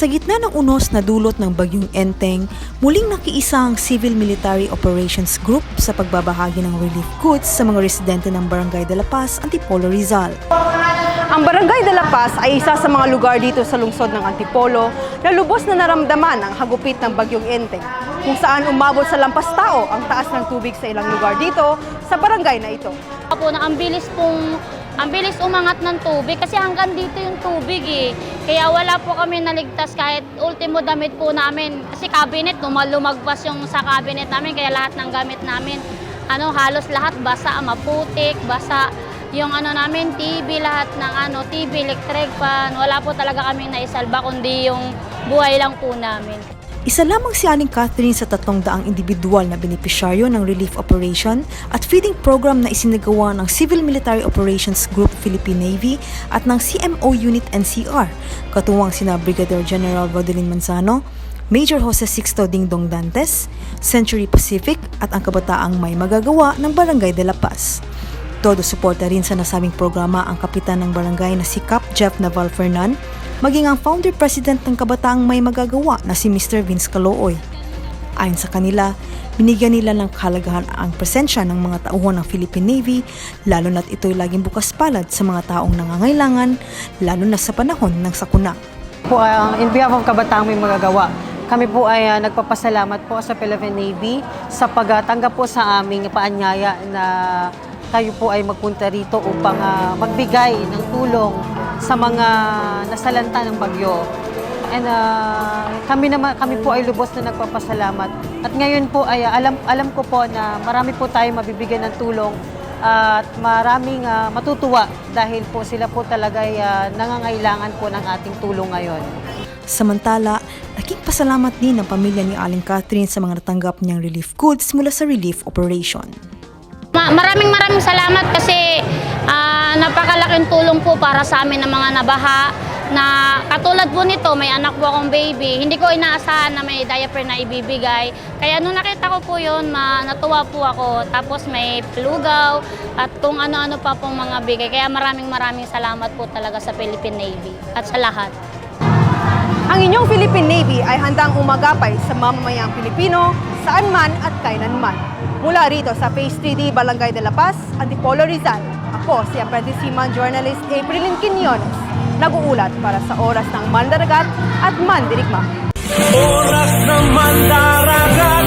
Sa gitna ng unos na dulot ng bagyong Enteng, muling nakiisa ang Civil Military Operations Group sa pagbabahagi ng relief goods sa mga residente ng Barangay de la Paz, Antipolo, Rizal. Ang Barangay de la Paz ay isa sa mga lugar dito sa lungsod ng Antipolo na lubos na naramdaman ang hagupit ng bagyong Enteng, kung saan umabot sa lampas tao ang taas ng tubig sa ilang lugar dito sa barangay na ito. po na ang bilis pong ang bilis umangat ng tubig kasi hanggang dito yung tubig eh. Kaya wala po kami naligtas kahit ultimo damit po namin. Kasi cabinet, lumagpas yung sa cabinet namin kaya lahat ng gamit namin ano halos lahat basa, maputik, basa yung ano namin TV lahat ng ano TV, electric fan. Wala po talaga kami naisalba kundi yung buhay lang po namin. Isa lamang si Aling Catherine sa tatlong daang individual na benepisyaryo ng relief operation at feeding program na isinagawa ng Civil Military Operations Group Philippine Navy at ng CMO Unit NCR, katuwang sina Brigadier General Rodelin Manzano, Major Jose Sixto Dingdong Dantes, Century Pacific at ang kabataang may magagawa ng Barangay de la Paz. Todo suporta rin sa nasabing programa ang kapitan ng barangay na si Cap Jeff Naval Fernan, maging ang founder president ng kabataang may magagawa na si Mr. Vince Calooy. Ayon sa kanila, binigyan nila ng kahalagahan ang presensya ng mga tauhan ng Philippine Navy, lalo na't ito'y laging bukas palad sa mga taong nangangailangan, lalo na sa panahon ng sakuna. po uh, in behalf of Kabataang May Magagawa, kami po ay uh, nagpapasalamat po sa Philippine Navy sa pagtanggap po sa aming paanyaya na tayo po ay magpunta rito upang uh, magbigay ng tulong sa mga nasalanta ng bagyo. And uh, kami naman kami po ay lubos na nagpapasalamat. At ngayon po ay uh, alam alam ko po na marami po tayo mabibigyan ng tulong at maraming uh, matutuwa dahil po sila po talaga ay uh, nangangailangan po ng ating tulong ngayon. Samantala, naging pasalamat din ang pamilya ni Aling Catherine sa mga natanggap niyang relief goods mula sa relief operation. Ma- maraming maraming salamat kasi ah, po para sa amin ng mga nabaha na katulad po nito, may anak po akong baby. Hindi ko inaasahan na may diaper na ibibigay. Kaya nung nakita ko po yun, ma- natuwa po ako. Tapos may plugaw at kung ano-ano pa pong mga bigay. Kaya maraming maraming salamat po talaga sa Philippine Navy at sa lahat. Ang inyong Philippine Navy ay handang umagapay sa mamamayang Pilipino saan man at kailanman. Mula rito sa Phase 3D Barangay de la Paz, Antipolo Rizal, ako si Apprentice Seaman Journalist Aprilin Quinones, nag-uulat para sa oras ng Mandaragat at Mandirigma. Oras ng mandaragat